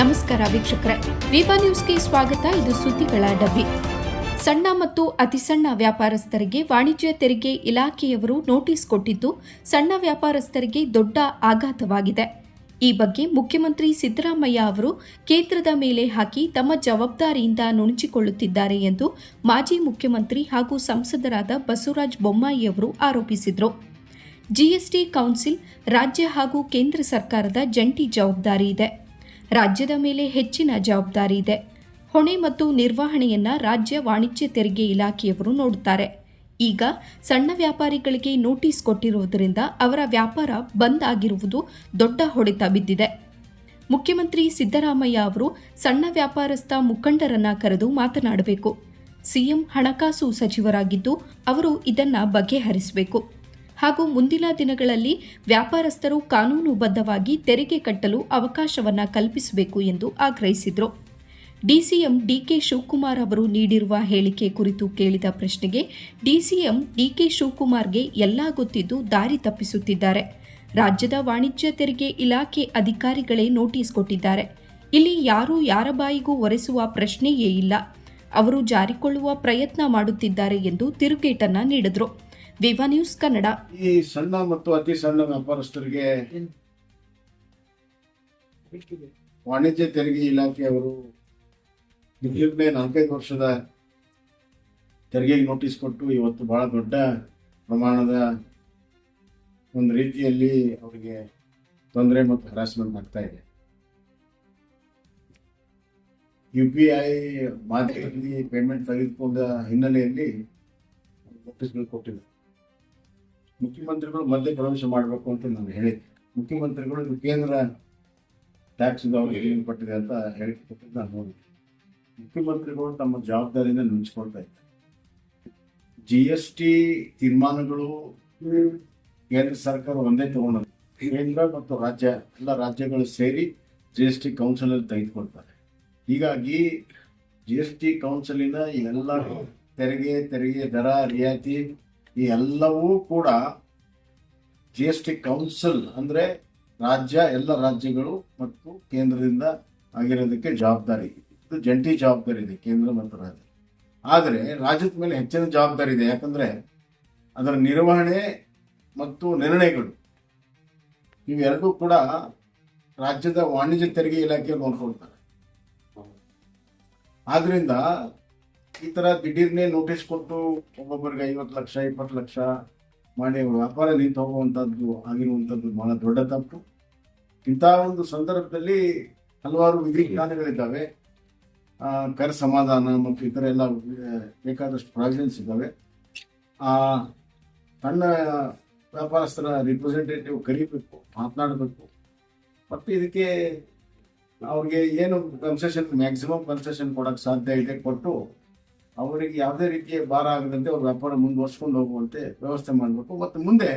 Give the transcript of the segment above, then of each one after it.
ನಮಸ್ಕಾರ ವೀಕ್ಷಕರೇ. ವಿವಾ ನ್ಯೂಸ್ಗೆ ಸ್ವಾಗತ. ಇದು ಸುದ್ದಿಗಳ ಡಬ್ಬಿ. ಸಣ್ಣ ಮತ್ತು ಅತಿಸಣ್ಣ ವ್ಯಾಪಾರಸ್ಥರಿಗೆ ವಾಣಿಜ್ಯ ತೆರಿಗೆ ಇಲಾಖೆಯವರು ನೋಟಿಸ್ ಕೊಟ್ಟಿದ್ದು, ಸಣ್ಣ ವ್ಯಾಪಾರಸ್ಥರಿಗೆ ದೊಡ್ಡ ಆಘಾತವಾಗಿದೆ. ಈ ಬಗ್ಗೆ ಮುಖ್ಯಮಂತ್ರಿ ಸಿದ್ದರಾಮಯ್ಯ ಅವರು ಕೇಂದ್ರದ ಮೇಲೆ ಹಾಕಿ ತಮ್ಮ ಜವಾಬ್ದಾರಿಯಿಂದ ನುಣುಚಿಕೊಳ್ಳುತ್ತಿದ್ದಾರೆ ಎಂದು ಮಾಜಿ ಮುಖ್ಯಮಂತ್ರಿ ಹಾಗೂ ಸಂಸದರಾದ ಬಸವರಾಜ ಬೊಮ್ಮಾಯಿ ಅವರು ಆರೋಪಿಸಿದರು. ಜಿಎಸ್ಟಿ ಕೌನ್ಸಿಲ್ ರಾಜ್ಯ ಹಾಗೂ ಕೇಂದ್ರ ಸರ್ಕಾರದ ಜಂಟಿ ಜವಾಬ್ದಾರಿ ಇದೆ. ರಾಜ್ಯದ ಮೇಲೆ ಹೆಚ್ಚಿನ ಜವಾಬ್ದಾರಿ ಇದೆ. ಹೊಣೆ ಮತ್ತು ನಿರ್ವಹಣೆಯನ್ನ ರಾಜ್ಯ ವಾಣಿಜ್ಯ ತೆರಿಗೆ ಇಲಾಖೆಯವರು ನೋಡುತ್ತಾರೆ. ಈಗ ಸಣ್ಣ ವ್ಯಾಪಾರಿಗಳಿಗೆ ನೋಟಿಸ್ ಕೊಟ್ಟಿರುವುದರಿಂದ ಅವರ ವ್ಯಾಪಾರ ಬಂದ್ ಆಗಿರುವುದು ದೊಡ್ಡ ಹೊಡೆತ ಬಿದ್ದಿದೆ. ಮುಖ್ಯಮಂತ್ರಿ ಸಿದ್ದರಾಮಯ್ಯ ಅವರು ಸಣ್ಣ ವ್ಯಾಪಾರಸ್ಥ ಮುಖಂಡರನ್ನ ಕರೆದು ಮಾತನಾಡಬೇಕು. ಸಿಎಂ ಹಣಕಾಸು ಸಚಿವರಾಗಿದ್ದು ಅವರು ಇದನ್ನ ಬಗೆಹರಿಸಬೇಕು. ಹಾಗೂ ಮುಂದಿನ ದಿನಗಳಲ್ಲಿ ವ್ಯಾಪಾರಸ್ಥರು ಕಾನೂನುಬದ್ಧವಾಗಿ ತೆರಿಗೆ ಕಟ್ಟಲು ಅವಕಾಶವನ್ನ ಕಲ್ಪಿಸಬೇಕು ಎಂದು ಆಗ್ರಹಿಸಿದರು. ಡಿಸಿಎಂ ಡಿಕೆ ಶಿವಕುಮಾರ್ ಅವರು ನೀಡಿರುವ ಹೇಳಿಕೆ ಕುರಿತು ಕೇಳಿದ ಪ್ರಶ್ನೆಗೆ ಡಿಸಿಎಂ ಡಿಕೆ ಶಿವಕುಮಾರ್ಗೆ ಎಲ್ಲ ಗೊತ್ತಿದ್ದು ದಾರಿ ತಪ್ಪಿಸುತ್ತಿದ್ದಾರೆ. ರಾಜ್ಯದ ವಾಣಿಜ್ಯ ತೆರಿಗೆ ಇಲಾಖೆ ಅಧಿಕಾರಿಗಳೇ ನೋಟಿಸ್ ಕೊಟ್ಟಿದ್ದಾರೆ. ಇಲ್ಲಿ ಯಾರೂ ಯಾರ ಬಾಯಿಗೂ ಒರೆಸುವ ಪ್ರಶ್ನೆಯೇ ಇಲ್ಲ. ಅವರು ಜಾರಿಕೊಳ್ಳುವ ಪ್ರಯತ್ನ ಮಾಡುತ್ತಿದ್ದಾರೆ ಎಂದು ತಿರುಗೇಟನ್ನ ನೀಡಿದ್ರು. Viva news Kannada. ಈ ಸಣ್ಣ ಮತ್ತು ಅತಿ ಸಣ್ಣ ವ್ಯಾಪಾರಸ್ಥರಿಗೆ ವಾಣಿಜ್ಯ ತೆರಿಗೆ ಇಲಾಖೆಯವರು ಈಗಲೇ ನಾಲ್ಕೈದು ವರ್ಷದ ತೆರಿಗೆಗೆ ನೋಟಿಸ್ ಕೊಟ್ಟು ಇವತ್ತು ಬಹಳ ದೊಡ್ಡ ಪ್ರಮಾಣದ ಒಂದು ರೀತಿಯಲ್ಲಿ ಅವರಿಗೆ ತೊಂದರೆ ಮತ್ತು ಹರಾಸ್ಮೆಂಟ್ ಆಗ್ತಾ ಇದೆ. ಯು ಪಿ ಐ ಮಾಧ್ಯಮದಲ್ಲಿ ಪೇಮೆಂಟ್ ತೆಗೆದುಕೊಂಡ ಹಿನ್ನೆಲೆಯಲ್ಲಿ ನೋಟಿಸ್ಗಳು ಕೊಟ್ಟಿದ್ದಾರೆ. ಮುಖ್ಯಮಂತ್ರಿಗಳು ಮಧ್ಯ ಪ್ರವೇಶ ಮಾಡಬೇಕು ಅಂತ ನಾನು ಹೇಳಿದ್ದೆ. ಮುಖ್ಯಮಂತ್ರಿಗಳು ಇದು ಕೇಂದ್ರ ಟ್ಯಾಕ್ಸ್ ಅವ್ರಿಗೆ ಪಟ್ಟಿದೆ ಅಂತ ಹೇಳಿಕೆ ಕೊಟ್ಟಿದ್ದು ನಾನು ನೋಡಿದ್ದೆ. ಮುಖ್ಯಮಂತ್ರಿಗಳು ತಮ್ಮ ಜವಾಬ್ದಾರಿಯಿಂದ ನುಂಚಿಕೊಳ್ತಾ ಇದ್ದಾರೆ. ಜಿ ಎಸ್ ಟಿ ತೀರ್ಮಾನಗಳು ಕೇಂದ್ರ ಸರ್ಕಾರ ಒಂದೇ ತಗೊಂಡು ಕೇಂದ್ರ ಮತ್ತು ರಾಜ್ಯ ಎಲ್ಲ ರಾಜ್ಯಗಳು ಸೇರಿ ಜಿ ಎಸ್ ಟಿ ಕೌನ್ಸಿಲ್ ಅಲ್ಲಿ ತೆಗೆದುಕೊಳ್ತಾರೆ. ಹೀಗಾಗಿ ಜಿ ಎಸ್ ಟಿ ಕೌನ್ಸಿಲಿನ ಎಲ್ಲ ತೆರಿಗೆ ತೆರಿಗೆ ದರ ರಿಯಾಯಿತಿ ಈ ಎಲ್ಲವೂ ಕೂಡ ಜಿ ಎಸ್ ಟಿ ಕೌನ್ಸಿಲ್ ಅಂದ್ರೆ ರಾಜ್ಯ, ಎಲ್ಲ ರಾಜ್ಯಗಳು ಮತ್ತು ಕೇಂದ್ರದಿಂದ ಆಗಿರೋದಕ್ಕೆ ಜವಾಬ್ದಾರಿ. ಇದು ಜಂಟಿ ಜವಾಬ್ದಾರಿ ಇದೆ, ಕೇಂದ್ರ ಮತ್ತು ರಾಜ್ಯ. ಆದರೆ ರಾಜ್ಯದ ಮೇಲೆ ಹೆಚ್ಚಿನ ಜವಾಬ್ದಾರಿ ಇದೆ. ಯಾಕಂದ್ರೆ ಅದರ ನಿರ್ವಹಣೆ ಮತ್ತು ನಿರ್ಣಯಗಳು ಇವೆರಡೂ ಕೂಡ ರಾಜ್ಯದ ವಾಣಿಜ್ಯ ತೆರಿಗೆ ಇಲಾಖೆ ನೋಡ್ಕೊಳ್ತಾರೆ. ಆದ್ರಿಂದ ಈ ತರ ದಿಢೀರ್ನೆ ನೋಟಿಸ್ ಕೊಟ್ಟು ಒಬ್ಬೊಬ್ಬರಿಗೆ ಐವತ್ತು ಲಕ್ಷ ಇಪ್ಪತ್ತು ಲಕ್ಷ ಮಾಡಿ ವ್ಯಾಪಾರ ನಿಂತು ಹೋಗುವಂಥದ್ದು ಆಗಿರುವಂಥದ್ದು ಬಹಳ ದೊಡ್ಡ ತಪ್ಪು. ಇಂಥ ಒಂದು ಸಂದರ್ಭದಲ್ಲಿ ಹಲವಾರು ವಿಧಿವಿಧಾನಗಳಿದ್ದಾವೆ ಆ, ಕರ ಸಮಾಧಾನ ಮತ್ತು ಇತರ ಎಲ್ಲ ಬೇಕಾದಷ್ಟು ಪ್ರಾವಿಷನ್ಸ್ ಇದ್ದಾವೆ. ಆ ಸಣ್ಣ ವ್ಯಾಪಾರಸ್ಥರ ರಿಪ್ರೆಸೆಂಟೇಟಿವ್ ಕರಿಬೇಕು ಮಾತನಾಡಬೇಕು. ಮತ್ತು ಇದಕ್ಕೆ ಅವ್ರಿಗೆ ಏನು ಕನ್ಸೆಷನ್ ಮ್ಯಾಕ್ಸಿಮಮ್ ಕನ್ಸೆಷನ್ ಕೊಡಕ್ಕೆ ಸಾಧ್ಯ ಇದೆ ಕೊಟ್ಟು ಅವರಿಗೆ ಯಾವುದೇ ರೀತಿಯ ಭಾರ ಆಗದಂತೆ ಅವ್ರ ವ್ಯಾಪಾರ ಮುಂದುವರ್ಸ್ಕೊಂಡು ಹೋಗುವಂತೆ ವ್ಯವಸ್ಥೆ ಮಾಡಬೇಕು. ಮತ್ತು ಮುಂದೆ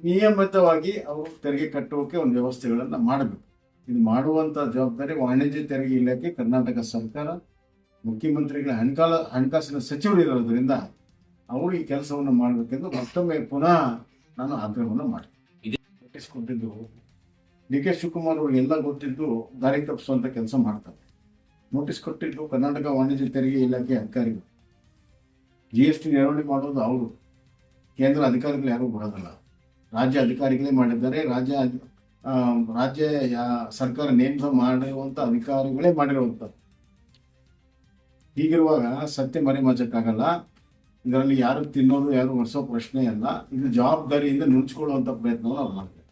ನಿಯಮಿತವಾಗಿ ಅವರು ತೆರಿಗೆ ಕಟ್ಟುವಕ್ಕೆ ಒಂದು ವ್ಯವಸ್ಥೆಗಳನ್ನು ಮಾಡಬೇಕು. ಇದು ಮಾಡುವಂಥ ಜವಾಬ್ದಾರಿ ವಾಣಿಜ್ಯ ತೆರಿಗೆ ಇಲಾಖೆ ಕರ್ನಾಟಕ ಸರ್ಕಾರ ಮುಖ್ಯಮಂತ್ರಿಗಳ ಹಣಕಾಲ ಹಣಕಾಸಿನ ಸಚಿವರು ಇರೋದ್ರಿಂದ ಅವರು ಈ ಕೆಲಸವನ್ನು ಮಾಡಬೇಕೆಂದು ಮತ್ತೊಮ್ಮೆ ಪುನಃ ನಾನು ಆಗ್ರಹವನ್ನು ಮಾಡ್ತೀನಿ. ಕೊಟ್ಟಿದ್ದು ಡಿ ಕೆ ಶಿವಕುಮಾರ್ ಅವ್ರಿಗೆಲ್ಲ ಗೊತ್ತಿದ್ದು ದಾರಿ ತಪ್ಪಿಸುವಂಥ ಕೆಲಸ ಮಾಡ್ತಾರೆ. ನೋಟಿಸ್ ಕೊಟ್ಟಿದ್ದು ಕರ್ನಾಟಕ ವಾಣಿಜ್ಯ ತೆರಿಗೆ ಇಲಾಖೆ ಅಧಿಕಾರಿಗಳು. ಜಿ ಎಸ್ ಟಿ ನಿರ್ವಹಣೆ ಮಾಡೋದು ಅವರು. ಕೇಂದ್ರ ಅಧಿಕಾರಿಗಳು ಯಾರೂ ಬರೋದಲ್ಲ. ರಾಜ್ಯ ಅಧಿಕಾರಿಗಳೇ ಮಾಡಿದ್ದಾರೆ. ರಾಜ್ಯ ರಾಜ್ಯ ಸರ್ಕಾರ ನೇಮಕ ಮಾಡಿರುವಂಥ ಅಧಿಕಾರಿಗಳೇ ಮಾಡಿರುವಂಥದ್ದು. ಹೀಗಿರುವಾಗ ಸತ್ಯ ಮರೆಮಾಚಕ್ಕಾಗಲ್ಲ ಇದರಲ್ಲಿ ಯಾರು ತಿನ್ನೋದು, ಯಾರು ಒರೆಸೋ ಪ್ರಶ್ನೆ ಅಲ್ಲ. ಇದು ಜವಾಬ್ದಾರಿಯಿಂದ ನುಣುಚಿಕೊಳ್ಳುವಂತ ಪ್ರಯತ್ನವನ್ನು ಅವ್ರು ಮಾಡ್ತಾರೆ